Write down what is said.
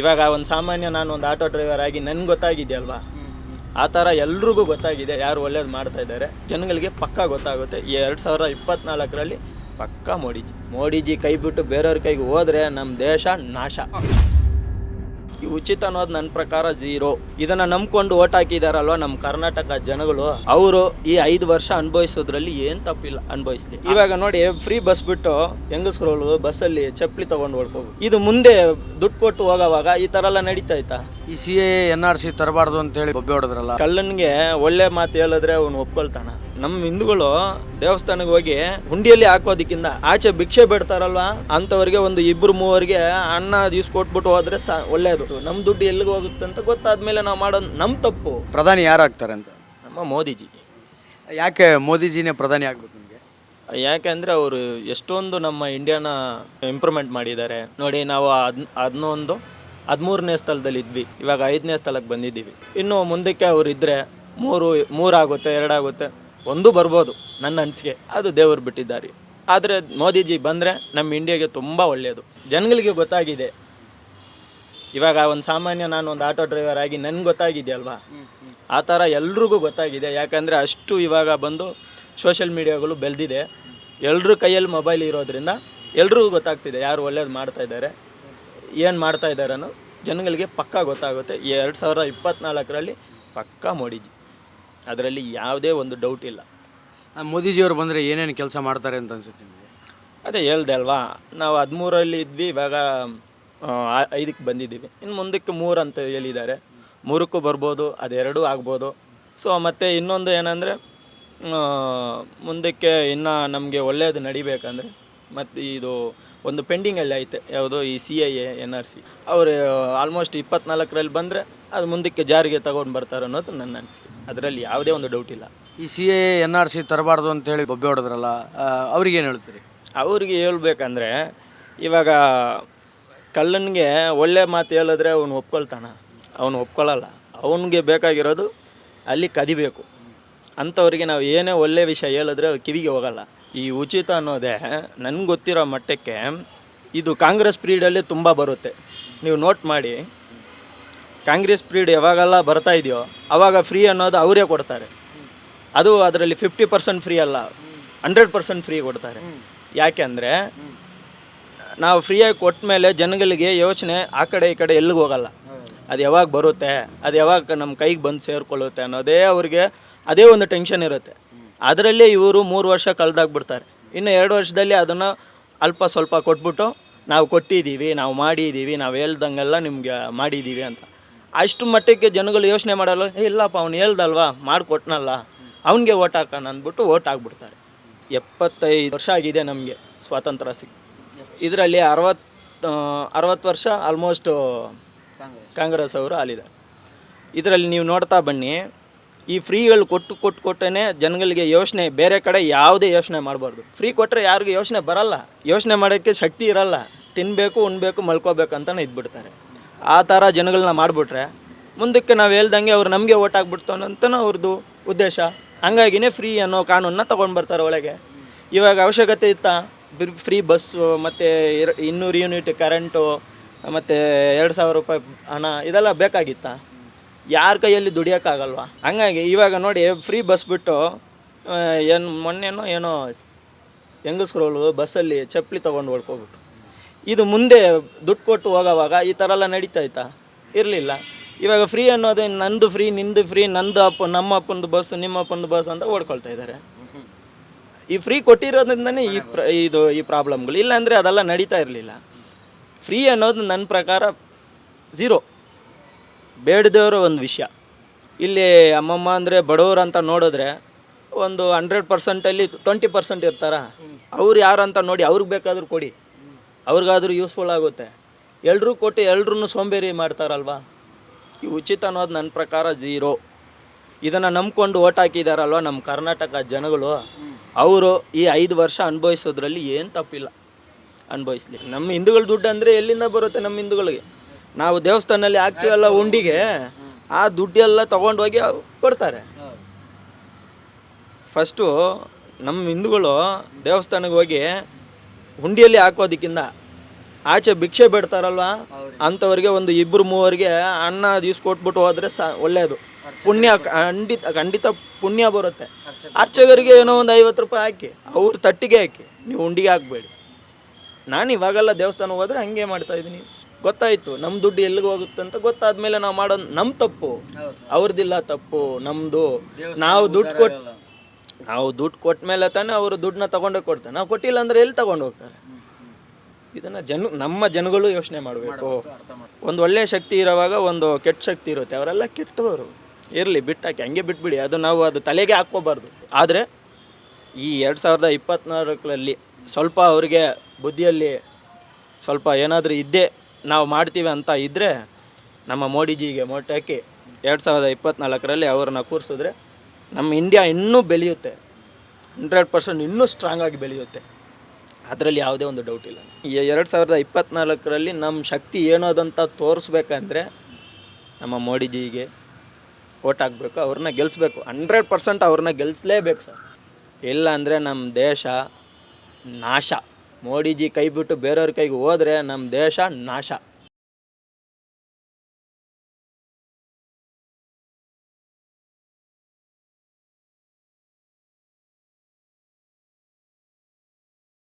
ಇವಾಗ ಒಂದು ಸಾಮಾನ್ಯ ನಾನು ಒಂದು ಆಟೋ ಡ್ರೈವರ್ ಆಗಿ ನನ್ಗೆ ಗೊತ್ತಾಗಿದೆಯಲ್ವಾ? ಆ ಥರ ಎಲ್ರಿಗೂ ಗೊತ್ತಾಗಿದೆ ಯಾರು ಒಳ್ಳೇದು ಮಾಡ್ತಾ ಇದ್ದಾರೆ. ಜನಗಳಿಗೆ ಪಕ್ಕಾ ಗೊತ್ತಾಗುತ್ತೆ. ಎರಡು ಸಾವಿರದ ಇಪ್ಪತ್ನಾಲ್ಕರಲ್ಲಿ ಪಕ್ಕಾ ಮೋಡಿಜಿ ಮೋಡಿಜಿ ಕೈ ಬಿಟ್ಟು ಬೇರೆಯವ್ರ ಕೈಗೆ ಹೋದರೆ ನಮ್ಮ ದೇಶ ನಾಶ. ಈ ಉಚಿತ ಅನ್ನೋದು ನನ್ನ ಪ್ರಕಾರ ಜೀರೋ. ಇದನ್ನ ನಂಬ್ಕೊಂಡು ಓಟ್ ಹಾಕಿದಾರಲ್ವ ನಮ್ಮ ಕರ್ನಾಟಕ ಜನಗಳು? ಅವರು ಈ ಐದು ವರ್ಷ ಅನುಭವಿಸೋದ್ರಲ್ಲಿ ಏನ್ ತಪ್ಪಿಲ್ಲ ಅನುಭವಿಸ್ಲಿ. ಇವಾಗ ನೋಡಿ ಫ್ರೀ ಬಸ್ ಬಿಟ್ಟು ಹೆಂಗಸ್ಗಳು ಬಸ್ಸಲ್ಲಿ ಚಪ್ಪಲಿ ತಗೊಂಡು ಹೊಡ್ಕೋಬೇಕು ಇದು ಮುಂದೆ ದುಡ್ಡು ಕೊಟ್ಟು ಹೋಗೋವಾಗ ಈ ತರ ಎಲ್ಲ ನಡೀತಾ ಇತ್ತಾ? ಈ C A N R C ತರಬಾರ್ದು ಅಂತೇಳಿ ಬೊಬ್ಬೆ ಹೊಡೆದ್ರಲ್ಲ. ಕಳ್ಳನಿಗೆ ಒಳ್ಳೆ ಮಾತು ಹೇಳಿದ್ರೆ ಅವನು ಒಪ್ಕೊಳ್ತಾನ. ನಮ್ಮ ಹಿಂದೂಗಳು ದೇವಸ್ಥಾನಕ್ಕೆ ಹೋಗಿ ಹುಂಡಿಯಲ್ಲಿ ಹಾಕೋದಕ್ಕಿಂತ ಆಚೆ ಭಿಕ್ಷೆ ಬಿಡ್ತಾರಲ್ವಾ? ಅಂಥವ್ರಿಗೆ ಒಂದು ಇಬ್ಬರು ಮೂವರಿಗೆ ಅನ್ನ ಇಸ್ಕೊಟ್ಬಿಟ್ಟು ಹೋದ್ರೆ ಸಾ ಒಳ್ಳೇದು. ನಮ್ಮ ದುಡ್ಡು ಎಲ್ಲಿಗೆ ಹೋಗುತ್ತೆ ಅಂತ ಗೊತ್ತಾದ್ಮೇಲೆ ನಾವು ಮಾಡೋ ನಮ್ಮ ತಪ್ಪು. ಪ್ರಧಾನಿ ಯಾರಾಗ್ತಾರೆ ಅಂತ? ನಮ್ಮ ಮೋದಿಜಿ. ಯಾಕೆ ಮೋದಿಜಿನೇ ಪ್ರಧಾನಿ ಆಗ್ಬೇಕು ನಿಮಗೆ? ಯಾಕೆಂದ್ರೆ ಅವರು ಎಷ್ಟೊಂದು ನಮ್ಮ ಇಂಡಿಯಾನ ಇಂಪ್ರೂವ್ಮೆಂಟ್ ಮಾಡಿದ್ದಾರೆ. ನೋಡಿ ನಾವು ಹದ್ ಹದಿನೊಂದು ಹದಿಮೂರನೇ ಸ್ಥಳದಲ್ಲಿ ಇದ್ವಿ ಇವಾಗ ಐದನೇ ಸ್ಥಳಕ್ಕೆ ಬಂದಿದ್ದೀವಿ. ಇನ್ನು ಮುಂದಕ್ಕೆ ಅವ್ರು ಇದ್ದರೆ ಮೂರು, ಮೂರಾಗುತ್ತೆ, ಎರಡಾಗುತ್ತೆ, ಒಂದು ಬರ್ಬೋದು ನನ್ನ ಅನಿಸಿಕೆ ಅದು ದೇವರು ಬಿಟ್ಟಿದ್ದಾರೆ. ಆದರೆ ಮೋದಿಜಿ ಬಂದರೆ ನಮ್ಮ ಇಂಡಿಯಾಗೆ ತುಂಬ ಒಳ್ಳೆಯದು ಜನಗಳಿಗೆ ಗೊತ್ತಾಗಿದೆ. ಇವಾಗ ಒಂದು ಸಾಮಾನ್ಯ ನಾನು ಒಂದು ಆಟೋ ಡ್ರೈವರ್ ಆಗಿ ನನ್ಗೆ ಗೊತ್ತಾಗಿದೆಯಲ್ವಾ ಆ ಥರ ಎಲ್ರಿಗೂ ಗೊತ್ತಾಗಿದೆ. ಯಾಕಂದರೆ ಅಷ್ಟು ಇವಾಗ ಬಂದು ಸೋಷಿಯಲ್ ಮೀಡಿಯಾಗಳು ಬೆಳೆದಿದೆ. ಎಲ್ಲರ ಕೈಯಲ್ಲಿ ಮೊಬೈಲ್ ಇರೋದ್ರಿಂದ ಎಲ್ರಿಗೂ ಗೊತ್ತಾಗ್ತಿದೆ ಯಾರು ಒಳ್ಳೇದು ಮಾಡ್ತಾಯಿದ್ದಾರೆ ಏನು ಮಾಡ್ತಾಯಿದ್ದಾರೆ ಅನ್ನೋ ಜನಗಳಿಗೆ ಪಕ್ಕಾ ಗೊತ್ತಾಗುತ್ತೆ. ಎರಡು ಸಾವಿರದ ಇಪ್ಪತ್ನಾಲ್ಕರಲ್ಲಿ ಪಕ್ಕಾ ಮೋಡಿಜಿ. ಅದರಲ್ಲಿ ಯಾವುದೇ ಒಂದು ಡೌಟ್ ಇಲ್ಲ. ಮೋದಿಜಿಯವರು ಬಂದರೆ ಏನೇನು ಕೆಲಸ ಮಾಡ್ತಾರೆ ಅಂತ ಅನ್ಸುತ್ತೆ ನಿಮಗೆ? ಅದೇ ಹೇಳ್ದೆ ಅಲ್ವಾ ನಾವು ಹದಿಮೂರಲ್ಲಿ ಇದ್ವಿ ಇವಾಗ ಐದಕ್ಕೆ ಬಂದಿದ್ದೀವಿ. ಇನ್ನು ಮುಂದಕ್ಕೆ ಮೂರು ಅಂತ ಹೇಳಿದ್ದಾರೆ. ಮೂರಕ್ಕೂ ಬರ್ಬೋದು ಅದೆರಡೂ ಆಗ್ಬೋದು. ಸೊ ಮತ್ತು ಇನ್ನೊಂದು ಏನಂದರೆ ಮುಂದಕ್ಕೆ ಇನ್ನು ನಮಗೆ ಒಳ್ಳೆಯದು ನಡಿಬೇಕಂದ್ರೆ ಮತ್ತು ಇದು ಒಂದು ಪೆಂಡಿಂಗಲ್ಲಿ ಐತೆ ಯಾವುದೋ ಈ C I A N R C ಅವರು ಆಲ್ಮೋಸ್ಟ್ ಇಪ್ಪತ್ನಾಲ್ಕರಲ್ಲಿ ಬಂದರೆ ಅದು ಮುಂದಕ್ಕೆ ಜಾರಿಗೆ ತಗೊಂಡು ಬರ್ತಾರೆ ಅನ್ನೋದು ನನ್ನ ಅನಿಸಿಕೆ. ಅದರಲ್ಲಿ ಯಾವುದೇ ಒಂದು ಡೌಟ್ ಇಲ್ಲ. ಈ C A N R C ತರಬಾರ್ದು ಅಂತೇಳಿ ಬೊಬ್ಬೆ ಹೊಡೆದ್ರಲ್ಲ ಅವ್ರಿಗೆ ಏನು ಹೇಳ್ತೀರಿ? ಅವ್ರಿಗೆ ಹೇಳ್ಬೇಕಂದ್ರೆ ಇವಾಗ ಕಳ್ಳನಿಗೆ ಒಳ್ಳೆ ಮಾತು ಹೇಳಿದ್ರೆ ಅವನು ಒಪ್ಕೊಳ್ತಾನ. ಅವನು ಒಪ್ಕೊಳ್ಳಲ್ಲ ಅವನಿಗೆ ಬೇಕಾಗಿರೋದು ಅಲ್ಲಿ ಕದಿಬೇಕು. ಅಂಥವ್ರಿಗೆ ನಾವು ಏನೇ ಒಳ್ಳೆ ವಿಷಯ ಹೇಳಿದ್ರೆ ಕಿವಿಗೆ ಹೋಗಲ್ಲ. ಈ ಉಚಿತ ಅನ್ನೋದೇ ನನಗೆ ಗೊತ್ತಿರೋ ಮಟ್ಟಕ್ಕೆ ಇದು ಕಾಂಗ್ರೆಸ್ ಪ್ರೀಡಲ್ಲಿ ತುಂಬ ಬರುತ್ತೆ. ನೀವು ನೋಟ್ ಮಾಡಿ. ಕಾಂಗ್ರೆಸ್ ಪೀರಿಯಡ್ ಯಾವಾಗೆಲ್ಲ ಬರ್ತಾ ಇದೆಯೋ ಅವಾಗ ಫ್ರೀ ಅನ್ನೋದು ಅವರೇ ಕೊಡ್ತಾರೆ. ಅದು ಅದರಲ್ಲಿ ಫಿಫ್ಟಿ ಪರ್ಸೆಂಟ್ ಫ್ರೀ ಅಲ್ಲ ಹಂಡ್ರೆಡ್ ಪರ್ಸೆಂಟ್ ಫ್ರೀ ಕೊಡ್ತಾರೆ. ಯಾಕೆಂದರೆ ನಾವು ಫ್ರೀಯಾಗಿ ಕೊಟ್ಟ ಮೇಲೆ ಜನಗಳಿಗೆ ಯೋಚನೆ ಆ ಕಡೆ ಈ ಕಡೆ ಎಲ್ಲಿಗೆ ಹೋಗಲ್ಲ. ಅದು ಯಾವಾಗ ಬರುತ್ತೆ, ಅದು ಯಾವಾಗ ನಮ್ಮ ಕೈಗೆ ಬಂದು ಸೇರಿಕೊಳ್ಳುತ್ತೆ ಅನ್ನೋದೇ ಅವ್ರಿಗೆ ಅದೇ ಒಂದು ಟೆನ್ಷನ್ ಇರುತ್ತೆ. ಅದರಲ್ಲೇ ಇವರು ಮೂರು ವರ್ಷ ಕಳೆದಾಗ್ಬಿಡ್ತಾರೆ. ಇನ್ನು ಎರಡು ವರ್ಷದಲ್ಲಿ ಅದನ್ನು ಅಲ್ಪ ಸ್ವಲ್ಪ ಕೊಟ್ಬಿಟ್ಟು ನಾವು ಕೊಟ್ಟಿದ್ದೀವಿ ನಾವು ಮಾಡಿದ್ದೀವಿ ನಾವು ಹೇಳ್ದಂಗೆಲ್ಲ ನಿಮಗೆ ಮಾಡಿದ್ದೀವಿ ಅಂತ. ಅಷ್ಟು ಮಟ್ಟಕ್ಕೆ ಜನಗಳು ಯೋಚನೆ ಮಾಡಲ್ಲ ಏ ಇಲ್ಲಪ್ಪ ಅವ್ನು ಹೇಳ್ದಲ್ವಾ? ಮಾಡಿಕೊಟ್ನಲ್ಲ. ಅವನಿಗೆ ಓಟ್ ಹಾಕೋಣ ಅಂದ್ಬಿಟ್ಟು ಓಟ್ ಹಾಕ್ಬಿಡ್ತಾರೆ. ಎಪ್ಪತ್ತೈದು ವರ್ಷ ಆಗಿದೆ ನಮಗೆ ಸ್ವಾತಂತ್ರ್ಯ ಸಿಕ್ ಇದರಲ್ಲಿ ಅರವತ್ತು ಅರವತ್ತು ವರ್ಷ ಆಲ್ಮೋಸ್ಟು ಕಾಂಗ್ರೆಸ್ ಅವರು ಆಲಿದ್ದಾರೆ. ಇದರಲ್ಲಿ ನೀವು ನೋಡ್ತಾ ಬನ್ನಿ ಈ ಫ್ರೀಗಳು ಕೊಟ್ಟು ಕೊಟ್ಟು ಕೊಟ್ಟೇ ಜನಗಳಿಗೆ ಯೋಚನೆ, ಬೇರೆ ಕಡೆ ಯಾವುದೇ ಯೋಚನೆ ಮಾಡಬಾರ್ದು. ಫ್ರೀ ಕೊಟ್ಟರೆ ಯಾರಿಗೂ ಯೋಚನೆ ಬರಲ್ಲ. ಯೋಚನೆ ಮಾಡೋಕ್ಕೆ ಶಕ್ತಿ ಇರಲ್ಲ. ತಿನ್ನಬೇಕು ಉಣ್ಬೇಕು, ಮಲ್ಕೋಬೇಕು ಅಂತಲೇ ಇದ್ಬಿಡ್ತಾರೆ. ಆ ಥರ ಜನಗಳನ್ನ ಮಾಡಿಬಿಟ್ರೆ ಮುಂದಕ್ಕೆ ನಾವು ಹೇಳ್ದಂಗೆ ಅವ್ರು ನಮಗೆ ಓಟ್ ಅಂತಲೂ ಅವ್ರದ್ದು ಉದ್ದೇಶ. ಹಂಗಾಗಿನೇ ಫ್ರೀ ಅನ್ನೋ ಕಾನೂನನ್ನ ತೊಗೊಂಡು ಬರ್ತಾರೆ ಒಳಗೆ. ಇವಾಗ ಅವಶ್ಯಕತೆ ಇತ್ತಾ? ಫ್ರೀ ಬಸ್ಸು ಮತ್ತು ಇನ್ನೂರು ಯೂನಿಟ್ ಕರೆಂಟು ಮತ್ತು ಎರಡು ಸಾವಿರ ರೂಪಾಯಿ ಹಣ, ಇದೆಲ್ಲ ಬೇಕಾಗಿತ್ತಾ? ಯಾರ ಕೈಯಲ್ಲಿ ದುಡಿಯೋಕ್ಕಾಗಲ್ವ? ಹಂಗಾಗಿ ಇವಾಗ ನೋಡಿ ಫ್ರೀ ಬಸ್ ಬಿಟ್ಟು ಏನು ಮೊನ್ನೆನೋ ಏನೋ ಹೆಂಗಸ್ರುಗಳು ಬಸ್ಸಲ್ಲಿ ಚಪ್ಪಲಿ ತೊಗೊಂಡು ಹೊಡ್ಕೊಬಿಟ್ರು ಇದು ಮುಂದೆ ದುಡ್ಡು ಕೊಟ್ಟು ಹೋಗೋವಾಗ ಈ ಥರ ಎಲ್ಲ ನಡೀತಾಯ್ತಾ ಇರಲಿಲ್ಲ. ಇವಾಗ ಫ್ರೀ ಅನ್ನೋದೇ ನಂದು ಫ್ರೀ ನಿಂದು ಫ್ರೀ ನಂದು ಅಪ್ಪ, ನಮ್ಮ ಅಪ್ಪಂದು ಬಸ್ ನಿಮ್ಮ ಅಪ್ಪಂದು ಬಸ್ ಅಂತ ಓಡ್ಕೊಳ್ತಾ ಇದ್ದಾರೆ ಈ ಫ್ರೀ ಕೊಟ್ಟಿರೋದ್ರಿಂದನೇ ಈ ಪ್ರ, ಇದು, ಈ ಪ್ರಾಬ್ಲಮ್ಗಳು ಇಲ್ಲಾಂದರೆ ಅದೆಲ್ಲ ನಡೀತಾ ಇರಲಿಲ್ಲ. ಫ್ರೀ ಅನ್ನೋದು ನನ್ನ ಪ್ರಕಾರ ಝೀರೋ ಬೇಡದವರು ಒಂದು ವಿಷಯ. ಇಲ್ಲಿ ಅಮ್ಮಮ್ಮ ಅಂದರೆ ಬಡವರು ಅಂತ ನೋಡಿದ್ರೆ ಒಂದು ಹಂಡ್ರೆಡ್ ಪರ್ಸೆಂಟಲ್ಲಿ ಟ್ವೆಂಟಿ ಪರ್ಸೆಂಟ್ ಇರ್ತಾರ. ಅವ್ರು ಯಾರು ಅಂತ ನೋಡಿ ಅವ್ರಿಗೆ ಬೇಕಾದರೂ ಕೊಡಿ. ಅವ್ರಿಗಾದರೂ ಯೂಸ್ಫುಲ್ ಆಗುತ್ತೆ. ಎಲ್ಲರೂ ಕೊಟ್ಟು ಎಲ್ಲರೂ ಸೋಂಬೇರಿ ಮಾಡ್ತಾರಲ್ವಾ? ಈ ಉಚಿತ ಅನ್ನೋದು ನನ್ನ ಪ್ರಕಾರ ಜೀರೋ ಇದನ್ನು ನಂಬ್ಕೊಂಡು ಓಟ್ ಹಾಕಿದಾರಲ್ವ ನಮ್ಮ ಕರ್ನಾಟಕ ಜನಗಳು? ಅವರು ಈ ಐದು ವರ್ಷ ಅನುಭವಿಸೋದ್ರಲ್ಲಿ ಏನು ತಪ್ಪಿಲ್ಲ. ಅನುಭವಿಸ್ಲಿ. ನಮ್ಮ ಹಿಂದೂಗಳ ದುಡ್ಡು ಅಂದರೆ ಎಲ್ಲಿಂದ ಬರುತ್ತೆ ನಮ್ಮ ಹಿಂದೂಗಳಿಗೆ? ನಾವು ದೇವಸ್ಥಾನದಲ್ಲಿ ಹಾಕ್ತೀವಲ್ಲ ಉಂಡಿಗೆ ಆ ದುಡ್ಡೆಲ್ಲ ಹೋಗಿ ಕೊಡ್ತಾರೆ. ಫಸ್ಟು ನಮ್ಮ ಹಿಂದೂಗಳು ದೇವಸ್ಥಾನಕ್ಕೆ ಹೋಗಿ ಹುಂಡಿಯಲ್ಲಿ ಹಾಕೋದಕ್ಕಿಂತ ಆಚೆ ಭಿಕ್ಷೆ ಬಿಡ್ತಾರಲ್ವ? ಅಂಥವ್ರಿಗೆ ಒಂದು ಇಬ್ಬರು ಮೂವರಿಗೆ ಅನ್ನ ಕೊಟ್ಬಿಟ್ಟು ಹೋದರೆ ಸಾ ಒಳ್ಳೆಯದು ಪುಣ್ಯ ಖಂಡಿತ ಖಂಡಿತ ಪುಣ್ಯ ಬರುತ್ತೆ. ಅರ್ಚಕರಿಗೆ. ಏನೋ ಒಂದು ಐವತ್ತು ರೂಪಾಯಿ ಹಾಕಿ ಅವ್ರ ತಟ್ಟಿಗೆ ಹಾಕಿ ನೀವು ಉಂಡಿಗೆ ಹಾಕಬೇಡಿ. ನಾನು ಇವಾಗೆಲ್ಲ ದೇವಸ್ಥಾನ ಹೋದರೆ ಹಂಗೆ ಮಾಡ್ತಾ ಇದ್ದೀನಿ. ಗೊತ್ತಾಯ್ತು ನಮ್ಮ ದುಡ್ಡು ಎಲ್ಲಿಗೆ ಹೋಗುತ್ತೆ ಅಂತ ಗೊತ್ತಾದ್ಮೇಲೆ ನಾವು ಮಾಡೋದು ನಮ್ಮ ತಪ್ಪು. ಅವ್ರದ್ದಿಲ್ಲ ತಪ್ಪು ನಮ್ಮದು ನಾವು ದುಡ್ಡು ಕೊಟ್ಟು ನಾವು ದುಡ್ಡು ಕೊಟ್ಟ ಮೇಲೆ ತಾನೇ ಅವರು ದುಡ್ಡನ್ನ ತಗೊಂಡೋಗಿ ಕೊಡ್ತಾರೆ. ನಾವು ಕೊಟ್ಟಿಲ್ಲ ಅಂದ್ರೆ ಎಲ್ಲಿ ತಗೊಂಡು ಹೋಗ್ತಾರೆ? ಇದನ್ನು ಜನ ನಮ್ಮ ಜನಗಳು ಯೋಚನೆ ಮಾಡಬೇಕು. ಒಂದು ಒಳ್ಳೆಯ ಶಕ್ತಿ ಇರೋವಾಗ ಒಂದು ಕೆಟ್ಟ ಶಕ್ತಿ ಇರುತ್ತೆ. ಅವರೆಲ್ಲ ಕೆಟ್ಟವರು. ಇರಲಿ ಬಿಟ್ಟಾಕಿ ಹಂಗೆ ಬಿಟ್ಬಿಡಿ. ಅದು ನಾವು ಅದು ತಲೆಗೆ ಹಾಕ್ಕೋಬಾರ್ದು. ಆದರೆ ಈ ಎರಡು ಸಾವಿರದ ಇಪ್ಪತ್ತ್ನಾಲ್ಕರಲ್ಲಿ ಸ್ವಲ್ಪ ಅವರಿಗೆ ಬುದ್ಧಿಯಲ್ಲಿ ಸ್ವಲ್ಪ ಏನಾದರೂ ಇದ್ದೇ ನಾವು ಮಾಡ್ತೀವಿ ಅಂತ ಇದ್ದರೆ ನಮ್ಮ ಮೋಡಿಜಿಗೆ ಮೊಟ್ಟೆ ಹಾಕಿ ಎರಡು ಸಾವಿರದ ಇಪ್ಪತ್ತ್ನಾಲ್ಕರಲ್ಲಿ ಅವ್ರನ್ನ ಕೂರಿಸಿದ್ರೆ ನಮ್ಮ ಇಂಡಿಯಾ ಇನ್ನೂ ಬೆಳೆಯುತ್ತೆ. ಹಂಡ್ರೆಡ್ ಪರ್ಸೆಂಟ್ ಇನ್ನೂ ಸ್ಟ್ರಾಂಗ್ ಆಗಿ ಬೆಳೆಯುತ್ತೆ. ಅದರಲ್ಲಿ ಯಾವುದೇ ಒಂದು ಡೌಟ್ ಇಲ್ಲ. ಎರಡು ಸಾವಿರದ ಇಪ್ಪತ್ತ್ನಾಲ್ಕರಲ್ಲಿ ನಮ್ಮ ಶಕ್ತಿ ಏನೋದಂತ ತೋರಿಸ್ಬೇಕಂದ್ರೆ ನಮ್ಮ ಮೋಡಿಜಿಗೆ ಓಟ್ ಹಾಕಬೇಕು, ಅವ್ರನ್ನ ಗೆಲ್ಲಿಸ್ಬೇಕು ಹಂಡ್ರೆಡ್ ಪರ್ಸೆಂಟ್ ಅವ್ರನ್ನ ಗೆಲ್ಲಿಸ್ಲೇಬೇಕು ಸರ್. ಇಲ್ಲ ಅಂದರೆ ನಮ್ಮ ದೇಶ ನಾಶ. ಮೋಡಿಜಿ ಕೈ ಬಿಟ್ಟು ಬೇರೆಯವ್ರ ಕೈಗೆ ಹೋದ್ರೆ ನಮ್ಮ ದೇಶ ನಾಶ.